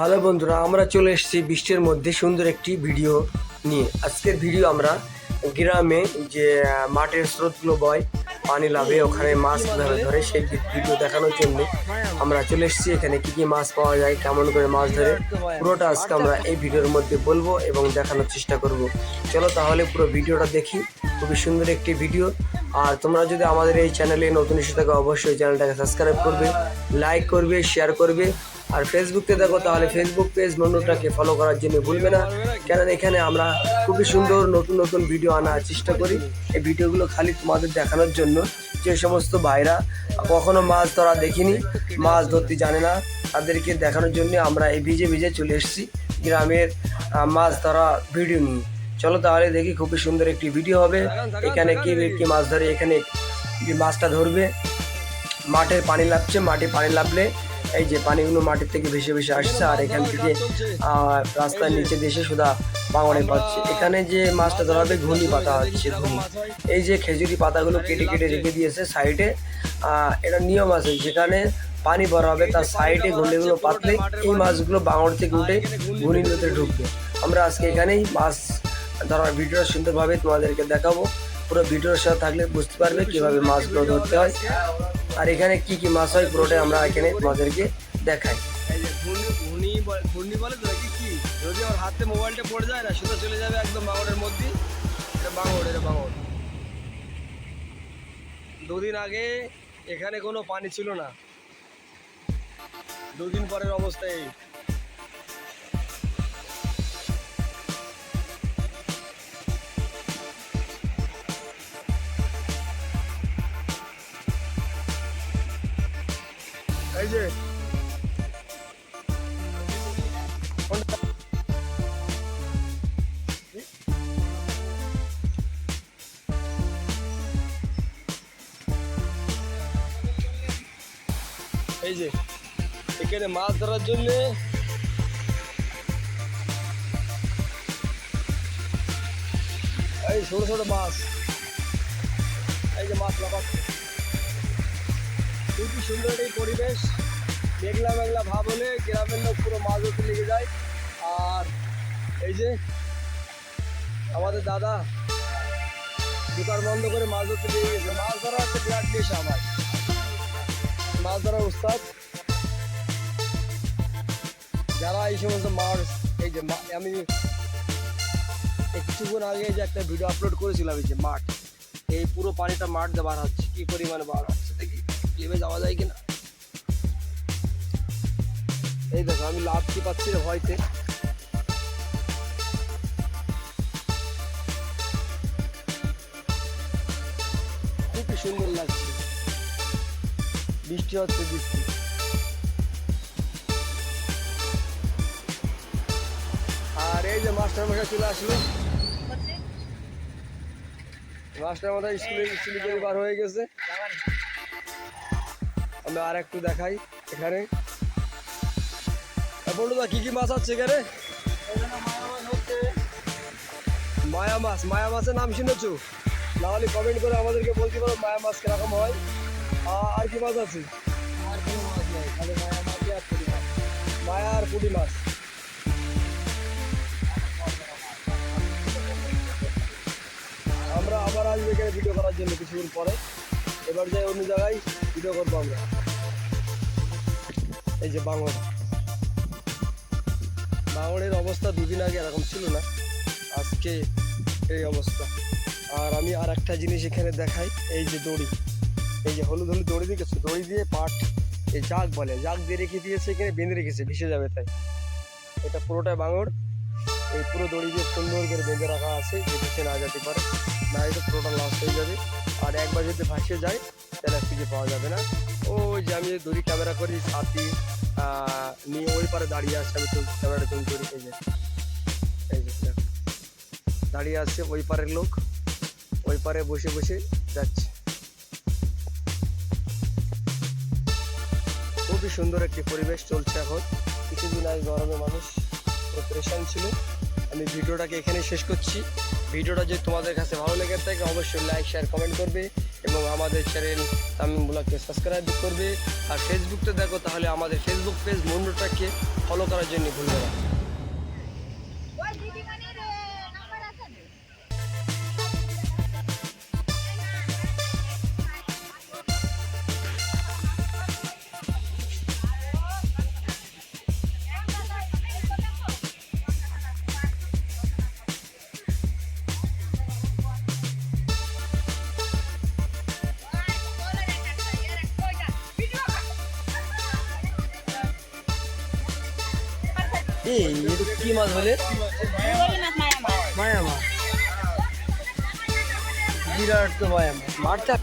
Hello বন্ধুরা, আমরা চলে এসেছি বৃষ্টির মধ্যে সুন্দর একটি ভিডিও নিয়ে। আজকের ভিডিও আমরা গ্রামে যে মাঠের স্রোতগুলো বয়, পানি লাভে ওখানে মাছ ধরে ধরে, সেই ভিডিও দেখানোর জন্য আমরা চলে এসেছি। এখানে কি কি মাছ পাওয়া যায়, কেমন করে মাছ ধরে, পুরোটা আজকে আমরা এই ভিডিওর মধ্যে বলব এবং দেখানোর চেষ্টা করব। চলো তাহলে পুরো ভিডিওটা দেখি, খুবই সুন্দর একটি ভিডিও। আর তোমরা যদি আমাদের এই চ্যানেলে নতুন এসে থাকো, অবশ্যই চ্যানেলটাকে সাবস্ক্রাইব করবে, লাইক করবে শেয়ার করবে আর ফেসবুকে দেখো, তাহলে ফেসবুক পেজ বন্ধুটাকে ফলো করার জন্য ভুলবে না। কেন এখানে আমরা খুবই সুন্দর নতুন নতুন ভিডিও আনার চেষ্টা করি। এই ভিডিওগুলো খালি তোমাদের দেখানোর জন্য। যে সমস্ত ভাইরা কখনো মাছ ধরা দেখিনি, মাছ ধরতে জানে না, তাদেরকে দেখানোর জন্য আমরা এই ভিজে ভিজে চলে এসেছি গ্রামের মাছ ধরা ভিডিও নিয়ে। চলো তাহলে দেখি খুবই সুন্দর একটি ভিডিও হবে। এখানে কি কি মাছ ধরে, এখানে মাছটা ধরবে? মাঠের পানি লাভছে মাঠে পানি লাভলে এই যে পানিগুলো মাটির থেকে ভেসে ভেসে আসছে আর এখান থেকে রাস্তার নিচে দেশে সুদা বাঙড়ে পাচ্ছে। এখানে যে মাছটা ধরাবে, ঘুনি পাতা হচ্ছে, ঘুনি। এই যে খেজুরি পাতাগুলো কেটে কেটে রেখে দিয়েছে সাইডে এটা নিয়ম আছে, যেখানে পানি ভরা হবে তার সাইডে ঘুনিগুলো পাতলে এই মাছগুলো বাঙড় থেকে উঠে ঘুনির ভিতরে ঢুকবে। আমরা আজকে এখানেই মাছ ধরার ভিডিও সুন্দরভাবে তোমাদেরকে দেখাবো। পুরো ভিডিওর সাথে থাকলে বুঝতে পারবে কীভাবে মাছগুলো ধরতে হয়। আর এখানে কি কি মাছ হয় পুরোটাই আমরা এখানে তোমাদেরকে দেখাই। ঘূর্ণি বলে- কি? যদি আমার হাতে মোবাইলটা পড়ে যায় না চলে যাবে একদম এটা এটা বাঙড় দুদিন আগে এখানে কোনো পানি ছিল না। দুদিন পরের অবস্থা এই। এই যে এই যে, এখানে মাছ ধরার জন্য এই ছোট ছোট মাছ। এই যে মাছ লাগাচ্ছে খুবই সুন্দর এই পরিবেশ। মেঘলা মেঘলা ভাব হলে গ্রামের লোক পুরো মাছ ধরতে লেগে যায়। আর এই যে আমাদের দাদা দোকান বন্ধ করে মাছ ধরতে লেগে গেছে। মাছ ধরা হচ্ছে বিরাট নেশা আমার মাছ ধরার উস্তাদ। যারা এই সমস্ত মাছ, এই যে আমি কিছুক্ষণ আগে যে একটা ভিডিও আপলোড করেছিলাম, এই যে মাঠ। এই পুরো পানিটা মাঠ দিয়ে বার হচ্ছে। কি পরিমাণে বার হচ্ছে দেখি। নেমে যাওয়া যায় কিনা? এই দেখো আমি লাভ কি পাচ্ছি রে ভয়তে। খুবই সুন্দর লাগছে। বৃষ্টি হচ্ছে বৃষ্টি। আর এই যে মাস্টার মশাই চলে আসলো। মাস্টার মশাই স্কুলে স্কুলে বার হয়ে গেছে। আমি আর একটু দেখাই এখানে। বন্ধুদা কি কি মাছ আছে এখানে? মায়া মাছ, মায়া মাছের নাম শুনেছো? না হলে কমেন্ট করে আমাদেরকে বলতে পারো মায়া মাছ কীরকম হয়। আর কি মাছ আছে? মায়া আর পুঁটি মাছ। আমরা আবার আসব এখানে ভিডিও করার জন্য কিছুদিন পরে। এবার যাই অন্য জায়গায় ভিডিও করব আমরা। এই যে বাঙর বাঙরের অবস্থা দুদিন আগে এরকম ছিল না। আজকে এই অবস্থা। আর আমি আর একটা জিনিস এখানে দেখাই, এই যে দড়ি। এই যে হলুদ হলুদ দড়ি দিয়ে গেছে দড়ি দিয়ে পাট, এই জাগ বলে। জাগ দিয়ে রেখে দিয়েছে এখানে, বেঁধে রেখেছে, ভেসে যাবে তাই। এটা পুরোটাই বাঙর এই পুরো দড়ি দিয়ে সুন্দর করে বেঁধে রাখা আছে যে ভেসে না যেতে পারে। না এটা পুরোটা লস হয়ে যাবে। আর একবার যদি ভাসে যায়, তাহলে খুঁজে পাওয়া যাবে না। ওই যে আমি দড়ি ক্যামেরা করি সাথী নিয়ে ওই পারে দাঁড়িয়ে আছে, আমি ক্যামেরাটা তুমি করি এই যে এই যে দাঁড়িয়ে আছে ওই পারের লোক, ওই পারে বসে বসে যাচ্ছে। খুবই সুন্দর একটি পরিবেশ চলছে এখন। কিছুদিন আগে গরমে মানুষ পুরো পরেশান ছিল। আমি ভিডিওটাকে এখানে শেষ করছি। ভিডিওটা যদি তোমাদের কাছে ভালো লেগে থাকে, অবশ্যই লাইক শেয়ার কমেন্ট করবে এবং আমাদের চ্যানেল তামিম ব্লগকে সাবস্ক্রাইব করবে। আর ফেসবুকতে দেখো, তাহলে আমাদের ফেসবুক পেজ মন্ডুটাকে ফলো করার জন্য ভুলবে না। এই এটা কি মাছ বলে? মায়া মাছ বিরাট তো মায়া মাছ মারটা